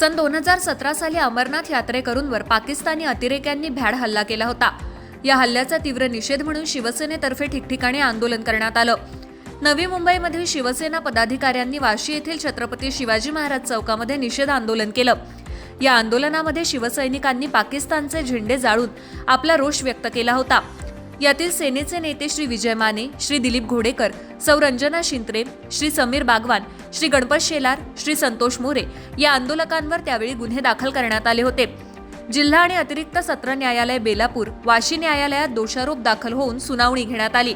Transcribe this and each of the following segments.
सन दोन हजार सतरा साली अमरनाथ यात्रेकरूंवर पाकिस्तानी अतिरेक्यांनी भ्याड हल्ला केला होता. या हल्ल्याचा तीव्र निषेध म्हणून शिवसेनेतर्फे ठिकठिकाणी आंदोलन करण्यात आलं. नवी मुंबईमधील शिवसेना पदाधिकाऱ्यांनी वाशी येथील छत्रपती शिवाजी महाराज चौकामध्ये निषेध आंदोलन केलं. या आंदोलनामध्ये शिवसैनिकांनी पाकिस्तानचे झेंडे जाळून आपला रोष व्यक्त केला होता. यातील सेनेचे नेते श्री विजय माने श्री दिलीप घोडेकर सौरंजना शिंत्रे श्री समीर बागवान श्री गणपत शेलार श्री संतोष मोरे या आंदोलकांवर त्यावेळी गुन्हे दाखल करण्यात आले होते. जिल्हा आणि अतिरिक्त सत्र न्यायालय बेलापूर वाशी न्यायालयात दोषारोप दाखल होऊन सुनावणी घेण्यात आली.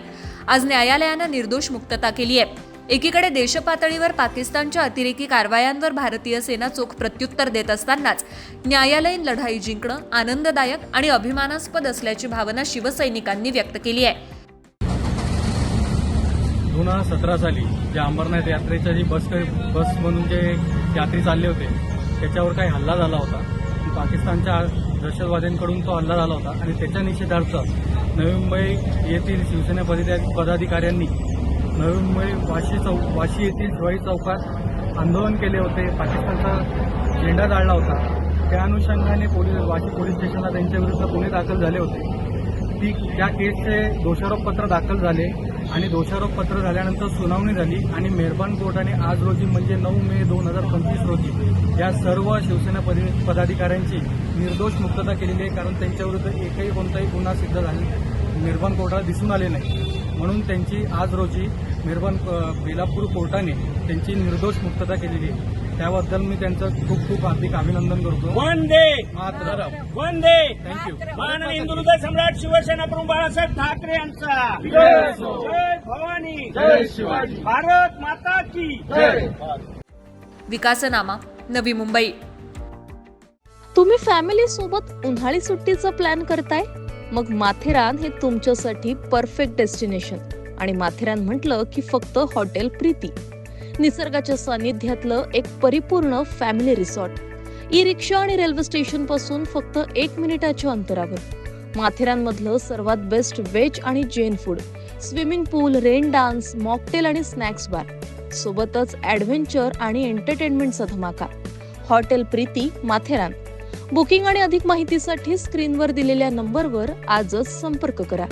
आज न्यायालयानं निर्दोष मुक्तता केली आहे. एकीकडे देशपातळीवर पाकिस्तानच्या अतिरेकी कारवायांवर भारतीय सेना चोख प्रत्युत्तर देत असतानाच न्यायालयीन लढाई जिंकणं आनंददायक आणि अभिमानास्पद असल्याची भावना शिवसैनिकांनी व्यक्त केली आहे. दोन हजार सतरा साली ज्या अंबरनाथ यात्रेच्या जी बस बसमधून जे यात्री चालले होते त्याच्यावर काही हल्ला झाला होता. पाकिस्तानच्या दहशतवाद्यांकडून तो हल्ला झाला होता आणि त्याच्या निषेधार्थ नवी मुंबई येथील शिवसेना पदाधिकाऱ्यांनी नवी मुंबई वाशी चौक वाशी येथील शिवाजी चौकात आंदोलन केले होते. पाकिस्तानचा झेंडा जाळला होता. त्या अनुषंगाने पोलीस वाशी पोलीस स्टेशनला त्यांच्याविरुद्ध गुन्हे दाखल झाले होते. ती त्या केसचे दोषारोपपत्र दाखल झाले. आणि दोषारोपपत्र झाल्यानंतर सुनावणी झाली आणि मेहरबान कोर्टाने आज रोजी म्हणजे नऊ मे दोन हजार पंचवीस रोजी या सर्व शिवसेना पदाधिकाऱ्यांची निर्दोष मुक्तता केलेली आहे कारण त्यांच्याविरुद्ध एकही कोणताही गुन्हा सिद्ध झाला मेहरबान कोर्टाला दिसून आले नाही. म्हणून त्यांची आज रोजी मेहरबान बेलापूर कोर्टाने त्यांची निर्दोष मुक्तता केलेली आहे. त्याबद्दल मी त्यांचं खूप खूप हार्दिक अभिनंदन करतो. वंदे! मात्र वंदे! थँक्यू मान हिंदू हृदय सम्राट शिवसेना प्रमुख बाळासाहेब ठाकरे यांचा. जय भवानी. जय शिवाजी. भारत माता की विकासनामा नवी मुंबई. तुम्ही फॅमिली सोबत उन्हाळी सुट्टीचा प्लॅन करताय? मग माथेरान हे तुमच्यासाठी परफेक्ट डेस्टिनेशन आणि माथेरान म्हटलं की फक्त हॉटेल प्रीती. निसर्गाच्या सानिध्यातलं एक परिपूर्ण फॅमिली रिसॉर्ट ई रिक्षा आणि रेल्वे स्टेशनपासून फक्त एक मिनिटाच्या अंतरावर. माथेरानमधलं सर्वात बेस्ट व्हेज आणि Jain food swimming pool rain dance mocktail आणि स्नॅक्स बार सोबतच ॲडव्हेंचर आणि एंटरटेनमेंटचा धमाका. हॉटेल प्रीती माथेरान. बुकिंग आणि अधिक माहितीसाठी स्क्रीनवर दिलेल्या नंबरवर आजच संपर्क करा.